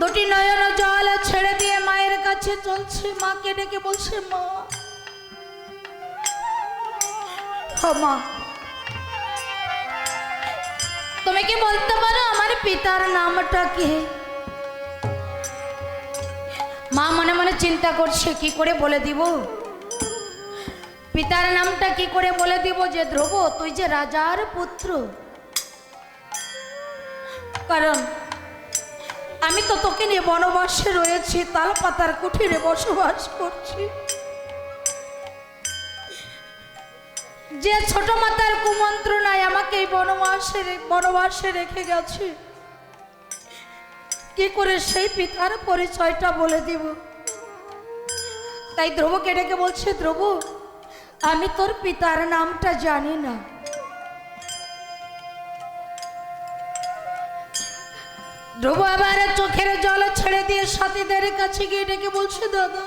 দুটি নয়ন জল ছেড়ে দিয়ে মায়ের কাছে চলছে। মাকে ডেকে বলছে, মা মা। তুমি কি বলতে পারো আমার পিতার নামটা কি? মা মনে মনে চিন্তা করছে, কি করে বলে দিব? পিতার নামটা কি করে বলে দিব যে, ধ্রুব, তুই যে রাজার পুত্র। কারণ আমি তো তোকে নিয়ে বনবাসে রয়েছি তাল পাতার কুঠিরে বসবাস করছি। যে ছোট মাতার কুমন্ত্রণায় আমাকে এই বনবাসে বনবাসে রেখে গেছে। কি করে সেই পিতার পরিচয়টা বলে দিব? তাই ধ্রুবকে ডেকে বলছে, ধ্রুব, আমি তোর পিতার নামটা জানি না। ধ্রুব আবার চোখের জল ছেড়ে দিয়ে সাথীদের কাছে গিয়ে ডেকে বলছে, দাদা,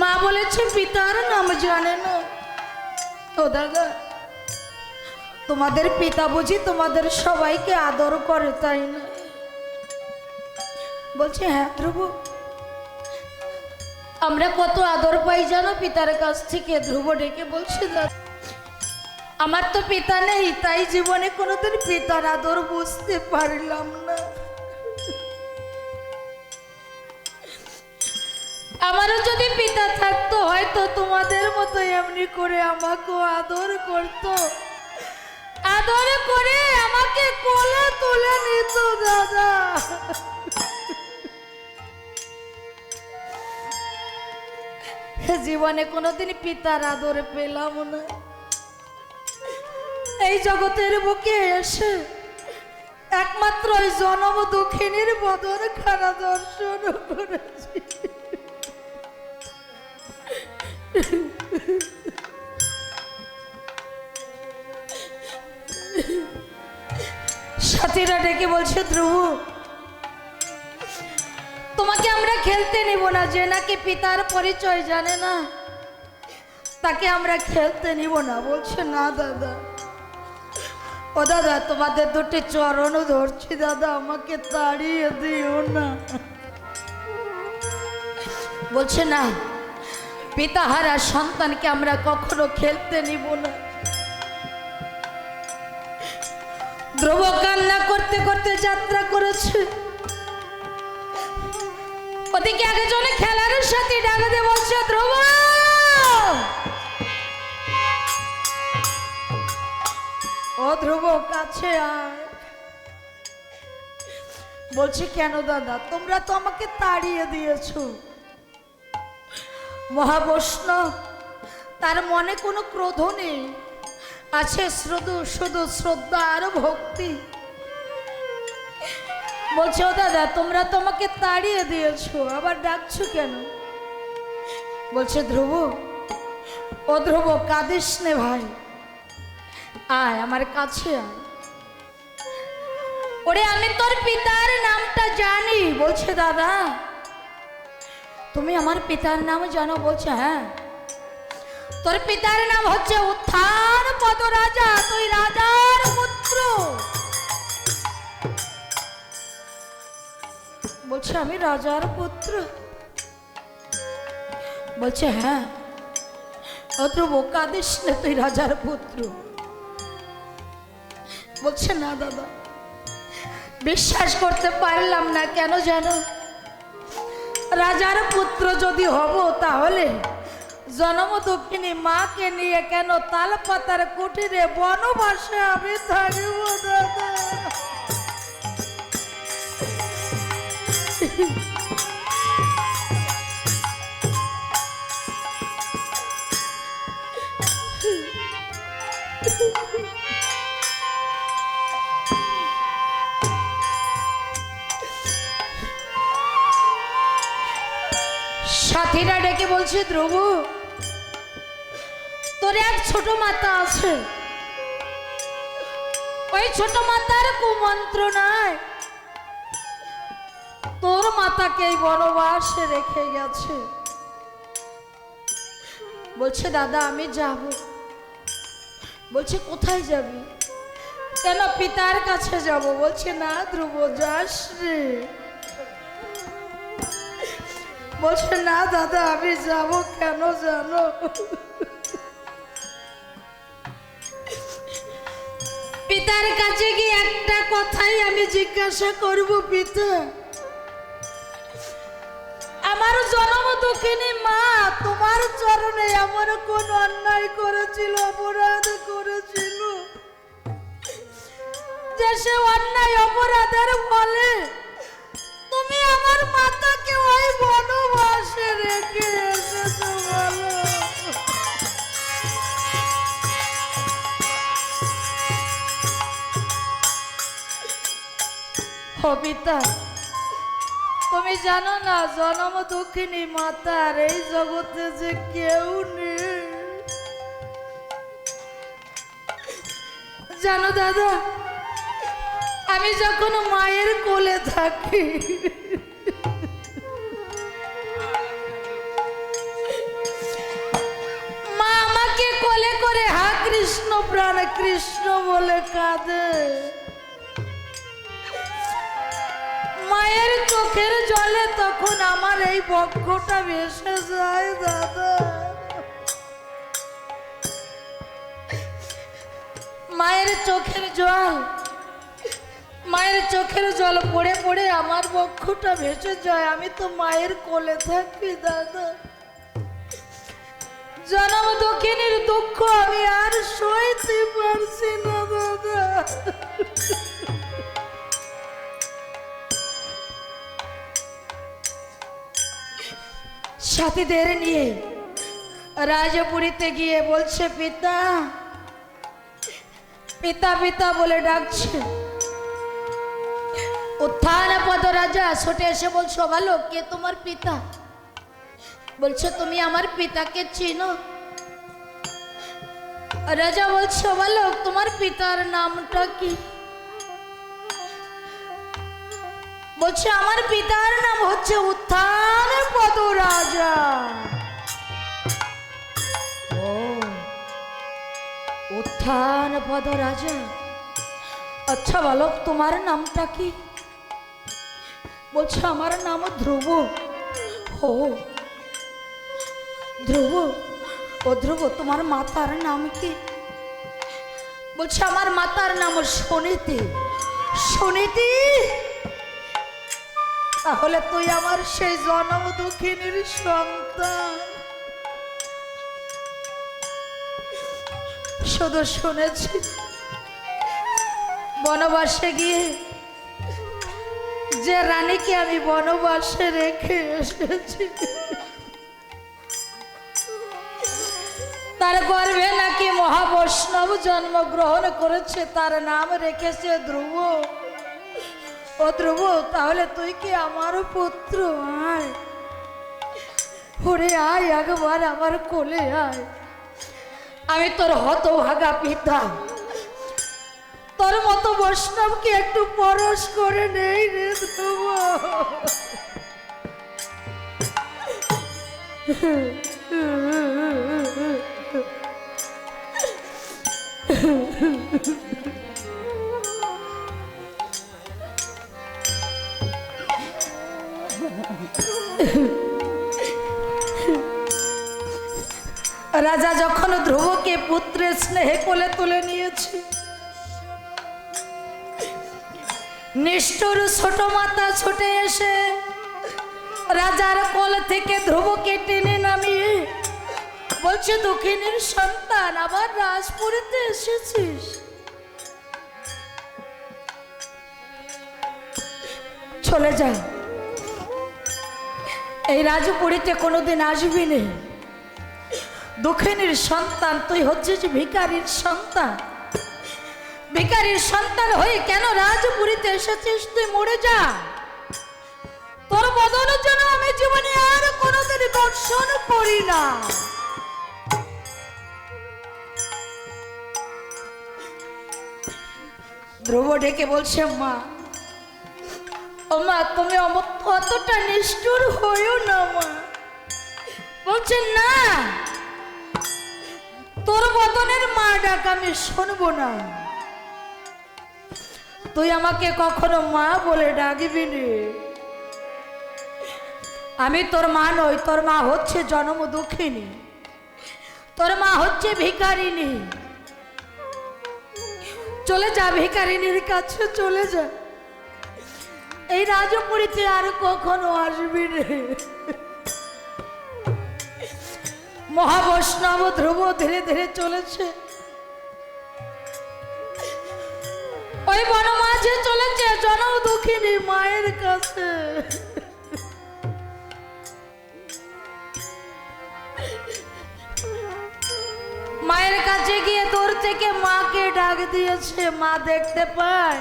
মা বলেছে পিতার নাম জানে না। ও দাদা, তোমাদের পিতা বুঝি তোমাদের সবাইকে আদর করে, তাই না? বলছে হ্যাঁ ধ্রুব, আমরা কত আদর পাই জানো পিতার কাছ থেকে? ধ্রুব ডেকে বলছে, দাদা আমার তো পিতা নেই, তাই জীবনে কোনোদিন পিতার আদর বুঝতে পারলাম না। আমারও যদি পিতা থাকতো, হয়তো তোমাদের মতো এমনি করে আমাকেও আদর করতো। আদর করে আমাকে কোলে তুলে নিত, দাদা। জীবনে কোনোদিন পিতার আদর পেলাম না। এই জগতের বুকে এসে একমাত্র ওই জনম দুঃখিনীর বদন খানা দর্শন করেছি। সাথীরা ডেকে বলছে, ধ্রুব, তোমাকে আমরা খেলতে নিব না, যে নাকি পিতার পরিচয় জানে না। তাকে আমরা খেলতে নিব না। বলছে, না, দাদা। ও দাদা, তোমাদের দুটি চরণও ধরছি, দাদা, আমাকে তাড়িয়ে দিও না। বলছে, না, পিতাহারা সন্তানকে আমরা কখনো খেলতে নিব না। ধ্রুব কান্না করতে করতে যাত্রা করেছে। ওদিকে জনে খেলার সাথে ডাকাতে বলছে, ধ্রুব! ধ্রুব কাছে আয়। বলছি, কেন দাদা? তোমরা তো আমাকে তাড়িয়ে দিয়েছ। মহাবৈষ্ণব, তার মনে কোনো ক্রোধ নেই। আছে শুধু শুধু শ্রদ্ধা আর ভক্তি। বলছে, ও দাদা, তোমরা তো আমাকে তাড়িয়ে দিয়েছ। আবার ডাকছো কেন? বলছে, ধ্রুব, ও ধ্রুব, কাঁদিস নে ভাই। আয়, আমার কাছে ওরে, আমি তোর পিতার নামটা জানি, বলছে দাদা। তুমি আমার পিতার নাম জানো, বলছে হ্যাঁ। তোর পিতার নাম হচ্ছে উত্থান পদ রাজা তুই রাজার পুত্র। বলছে, আমি রাজার পুত্র। বলছে হ্যাঁ। অত বোকা দিস না, তুই রাজার পুত্র। বলছে, না, দাদা, বিশ্বাস করতে পারলাম না, কেন জানো? রাজার পুত্র যদি হব, তাহলে জন্ম দক্ষিণী মাকে নিয়ে কেন তালপাতার কুটিরে বনবাসে আমি থাকিব, দাদা? বলছে ধ্রুব তোর এক ছোট মাতা আছে। ওই ছোট মাতার কুমন্ত্রণায় তোর মাতাকে এই বনবাসে রেখে গেছে। বলছে, দাদা, আমি যাব। বলছে, কোথায় যাবি? কেন পিতার কাছে যাব? বলছে, না, ধ্রুব, যাস রে। বলছে, না দাদা, আমি যাব কেন জানো? পিতার কাছে গিয়ে একটা কথাই আমি জিজ্ঞাসা করব, পিতা। আমার জন্ম দুঃখিনী মা, তোমার চরণে এমন কোন অন্যায় করেছিল, অপরাধ করেছিল? যে সে অন্যায় অপরাধের ফলে আমার মাতাকে ওই বনবাসে রেখে এসেছ বলো। কবিতা, তুমি জানো না জনম দুঃখিনী মাতার এই জগতে যে কেউ নেই। জানো দাদা, আমি যখন মায়ের কোলে থাকি প্রাণ কৃষ্ণ বলে কাঁদে। মায়ের চোখের জলে তখন আমার এই বক্ষটা ভেসে যায়, দাদা। মায়ের চোখের জল, মায়ের চোখের জল পড়ে পড়ে আমার বক্ষটা ভেসে যায়। আমি তো মায়ের কোলে থাকি, দাদা। জনম দক্ষিণের দুঃখ আমি আর সইতে পারছি না, দাদা। সাথীদের নিয়ে রাজপুরীতে গিয়ে বলছে, পিতা পিতা পিতা বলে ডাকছে। উত্থান পদ রাজা ছুটে এসে বলছো ভালো কে তোমার পিতা? বলছে, তুমি আমার পিতাকে চিনো? রাজা বলছো ভালো তোমার পিতার নামটা কি? বলছে, আমার পিতার নাম হচ্ছে উত্থান পদ রাজা উত্থান পদ রাজা আচ্ছা বালক তোমার নামটা কি? বলছে, আমার নাম ধ্রুব। ও ধ্রুব ও ধ্রুব তোমার মাতার নাম কি বলছে, আমার মাতার নাম শনিতি শনিতি? তাহলে তুই আমার সেই জনম দুঃখিনীর সন্তান। শুধু শুনেছি, বনবাসে গিয়ে যে রানীকে আমি বনবাসে রেখে এসেছি। তার গর্ভে নাকি মহাবৈষ্ণব জন্মগ্রহণ করেছে, তার নাম রেখেছে ধ্রুব। ও ধ্রুব, তাহলে তুই কি আমারও পুত্র? আয়। ওরে আয় একবার আমার কোলে আয়। আমি তোর হতভাগা পিতা। তোর মতো বৈষ্ণবকে একটু পরশ করে নেই রে ধ্রুব। রাজা যখন ধ্রুবকে পুত্রের স্নেহে কোলে তুলে নিয়েছে, নিষ্ঠুর ছোট মাতা ছুটে এসে রাজার কোল থেকে ধ্রুবকে টেনে নামিয়ে বলছে দক্ষিণের সন্তান, আবার রাজপুরীতে এসেছিস? চলে যা। এই রাজপুরীতে কোনোদিন আসবি না। দক্ষিণের সন্তান, তুই হচ্ছিস ভিকারির সন্তান। ভিকারির সন্তান হয়ে কেন রাজপুরীতে এসেছিস? তুই মরে যা। তোর বদলের জন্য আমি জীবনে আর কোনোদিন দর্শন করি না। ধ্রুব ডেকে বলছে, মা মা তুমি অতটা নিষ্ঠুর হইও না, মা। বলছে, না, তোর বদনের মা ডাক আমি শুনব না। তুই আমাকে কখনো মা বলে ডাকবি নি। আমি তোর মা নই, তোর মা হচ্ছে জন্ম দুঃখিনী। তোর মা হচ্ছে ভিকারিনী চলে যা ভিকারিনীর কাছে চলে যা। এই রাজপুরীতে আর কখনো আসবি রে। মহাবৈষ্ণব ধ্রুব ধীরে ধীরে চলেছে। ওই বনমাঝে চলেছে জনম দুঃখিনী মায়ের কাছে। মায়ের কাছে গিয়ে দূর থেকে মাকে ডাক দিয়েছে, মা দেখতে পায়।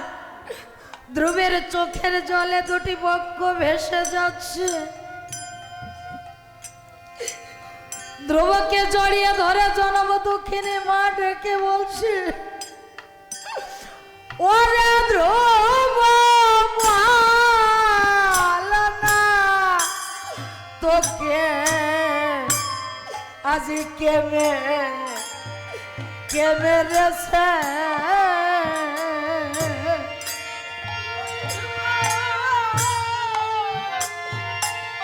ধ্রুবের চোখের জলে দুটি বক্ষ ভেসে যাচ্ছে। ধ্রুবকে জড়িয়ে ধরে জনম দক্ষিণে মা ডেকে বলছে, ওরে ধ্রুব তোকে আজি কেমে কেমে রেছে?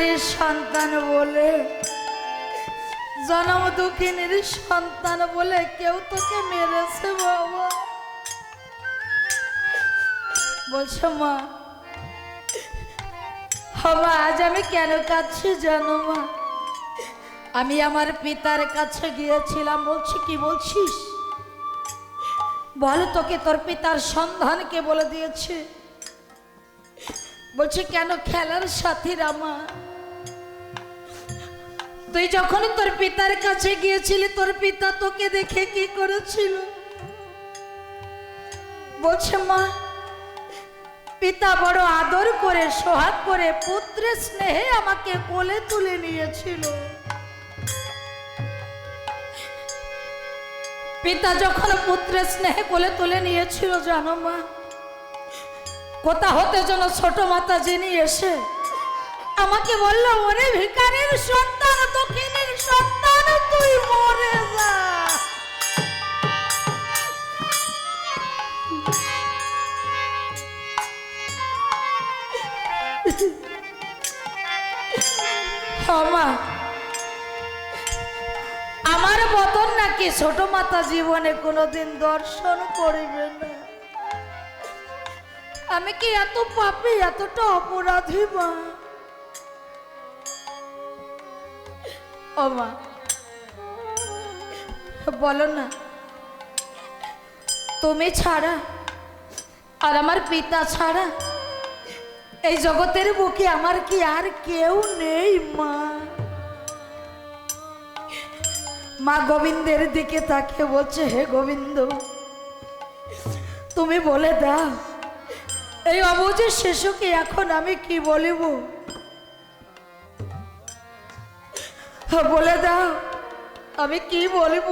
ভিকারির সন্তান বলে, জনম দুঃখিনীর সন্তান বলে কেউ তোকে মেরেছে বাবা। বলছো, মা হবা আজ আমি কেন কাঁদছি জানো মা? আমি আমার পিতার কাছে গিয়েছিলাম, বলছি, কি বলছিস? বল তোকে, তোর পিতার সন্ধানকে বলে দিয়েছে। বলছে, কেন খেলার সাথীর আমার তুই যখন তোর পিতার কাছে গিয়েছিলি, তোর পিতা তোকে দেখে কি করেছিল? বলছে, মা, পিতা বড় আদর করে, সোহাগ করে, পুত্রের স্নেহে আমাকে কোলে তুলে নিয়েছিল। পিতা যখন পুত্রের স্নেহে কোলে তুলে নিয়েছিল, জানো মা, কোথা হতে যেন ছোট মাতা যিনি এসে আমাকে বলল, ওরে ভিকারির সন্তান, দক্ষিণের সন্তান, তুই মরে যা। আমার মতন নাকি ছোট মাতা জীবনে কোনোদিন দর্শন করিবে না? আমি কি এত পাপি, এতটা অপরাধী মা? ও মা। বলো না, তুমি ছাড়া আর আমার পিতা ছাড়া এই জগতের বুকে আমার কি আর কেউ নেই, মা? মা গোবিন্দের দিকে তাকিয়ে বলছে, হে গোবিন্দ, তুমি বলে দাও, এই অবুজের শিশুকে এখন আমি কি বলিব? বলে দাও। আমি কি বলিব?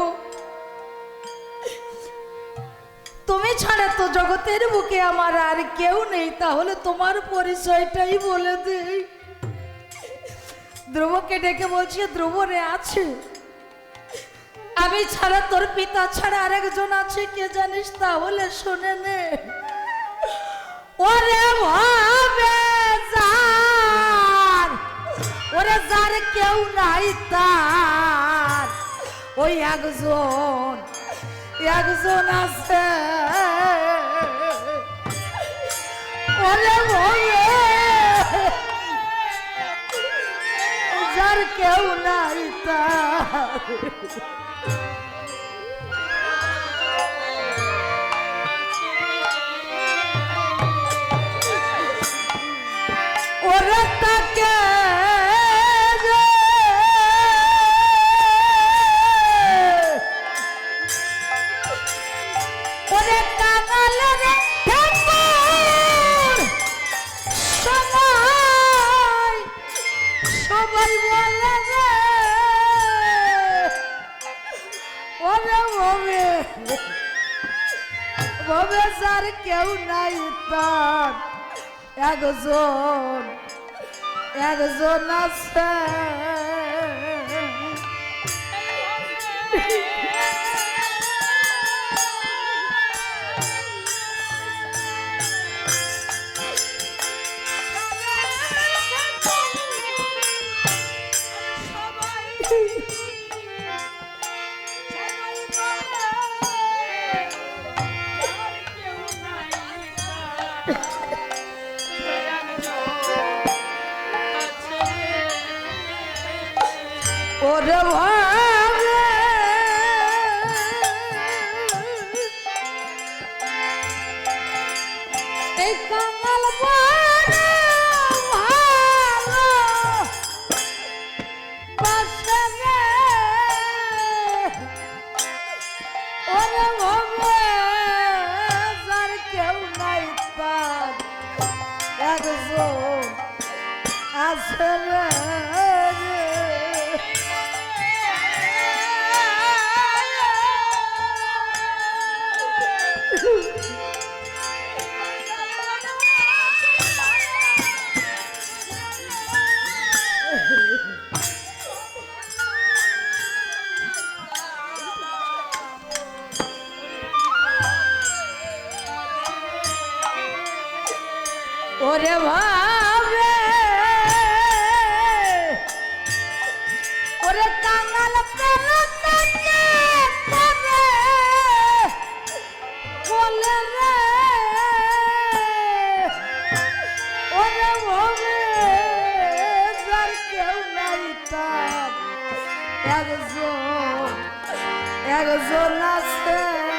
তুমি ছাড়া তো জগতের বুকে আমার আর কেউ নেই, তাহলে তোমার পরিচয়টাই বলে দেই। ধ্রুবকে ডেকে বলছি ধ্রুব রে আছে। আমি ছাড়া তোর পিতা ছাড়া আরেকজন আছে, কে জানিস? তাহলে শুনে নে। কেউ নাই তার। ওই একজন একজন আছে। ওরে ওরে যার কেউ নাই তার। কেউ নাই তার একজন একজন আছে। একজন আছে রে ওরে ভাবে। ওরে কাঙাল প্রেরণাকে করে বলে রে। ওরে ভাবে, যার কেউ নাই তার। একজন একজন আছে।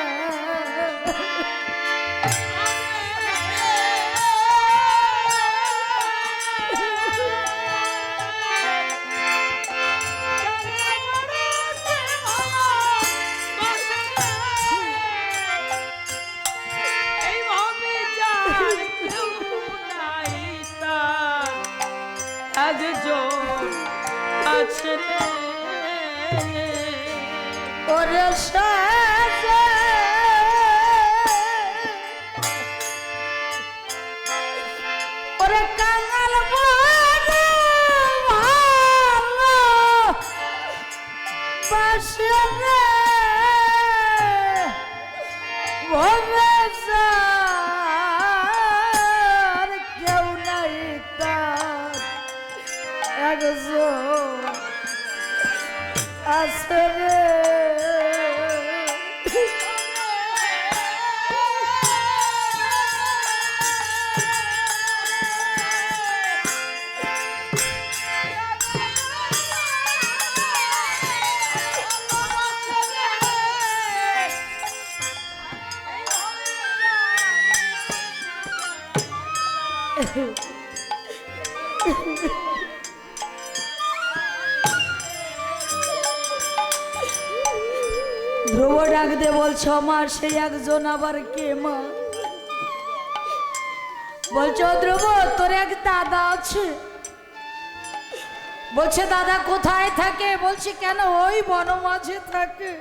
বাসে রে। বলছো আমার সেই একজন আবার কে মা? বলছো ধ্রুব তোর এক দাদা আছে। বলছে, দাদা কোথায় থাকে? বলছি, কেন ওই বন মাঝে থাকে।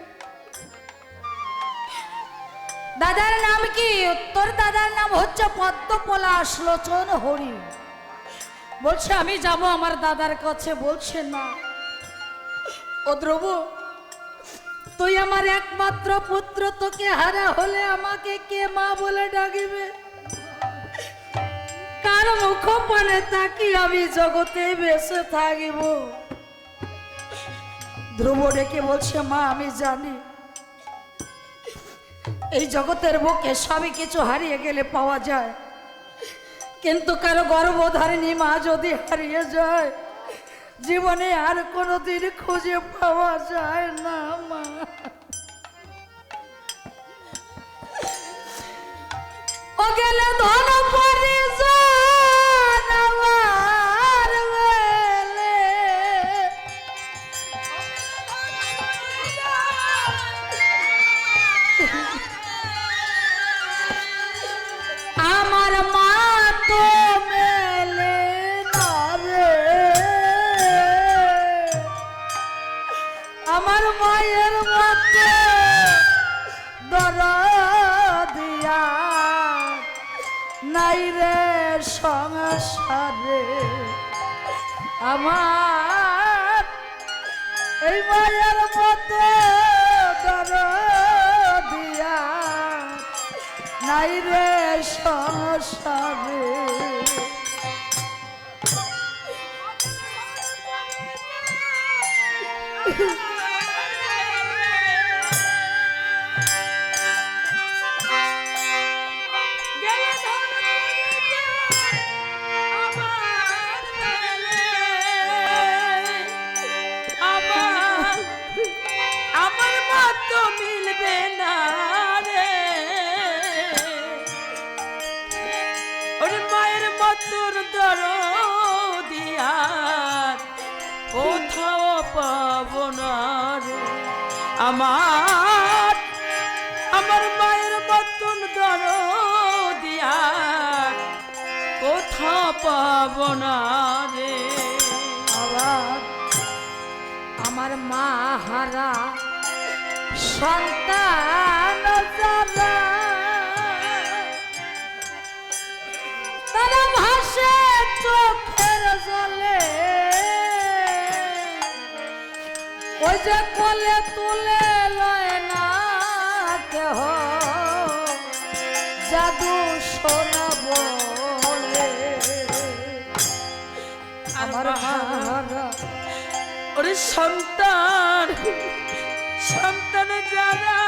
দাদার নাম কি? তোর দাদার নাম হচ্ছে পদ্মপলাশ লোচন হরি। বলছে, আমি যাব আমার দাদার কাছে। বলছে, না। ও ধ্রুব তুই আমার একমাত্র পুত্র, তোকে হারা হলে আমাকে কে মা বলে ডাকিবে? কার মুখ পানে তাকি আমি জগতে বেঁচে থাকিব? ধ্রুব ডেকে বলছে, মা, আমি জানি এই জগতের বুকে সবই কিছু হারিয়ে গেলে পাওয়া যায়। কিন্তু কারও গর্ভধারিণী মা যদি হারিয়ে যায় জীবনে আর কোনোদিন খুঁজে পাওয়া যায় না মা। ও গেলে ধন পরিজন আমার। এই মায়ের পাবো না রে আমার আমার মায়ের মতন দর দিয়া কোথা পাব না রে আবার আমার মা হারা সন্তান যে কোলে তুলে লয় না কেহ জাদু সোনা বলে। আমার ওরে সন্তান সন্তান যারা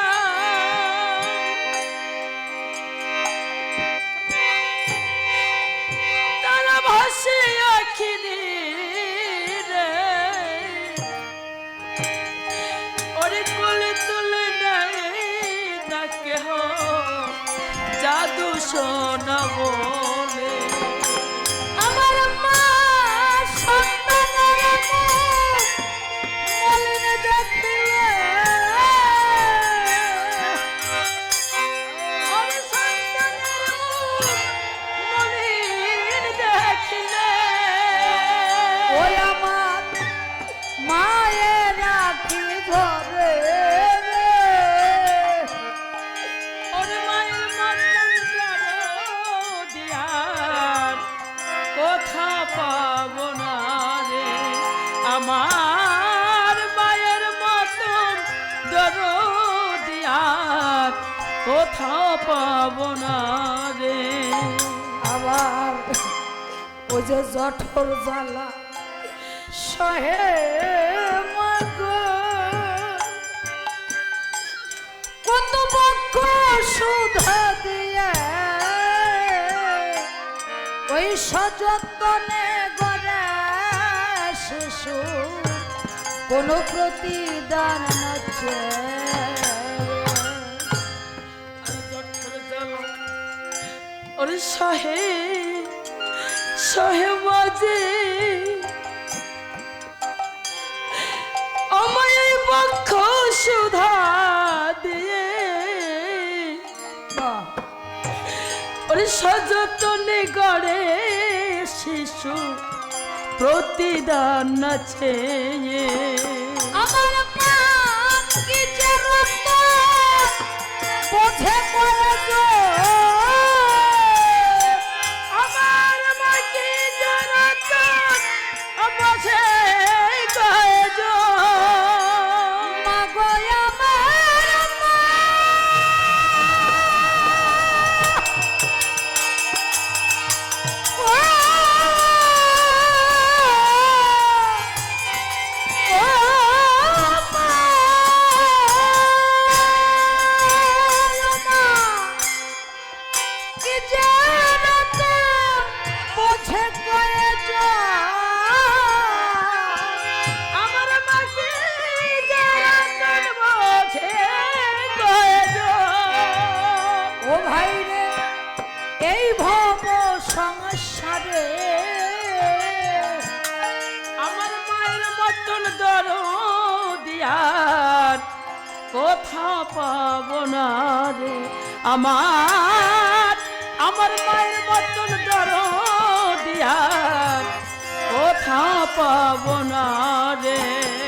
পাবো না রে আমার মায়ের মতন কোথাও পাবো না রে আবার ওই যে জঠর জ্বালা সহে কত পক্ষ সুধা দিয়ে সযত্নে গড়ে শিশু কোনো প্রতিদান নাচে ওরে সহে সহে বাজে আমায় বক্ষ সুধা দিয়ে। ওরে গড়ে শিশু প্রতিদান আছে। আমার প্রাণ কি যে রতন বোঝে প্রয়োজন পাবো না রে আমার আমার মায়ের মতন দরদিয়ার কোথা পাবো না রে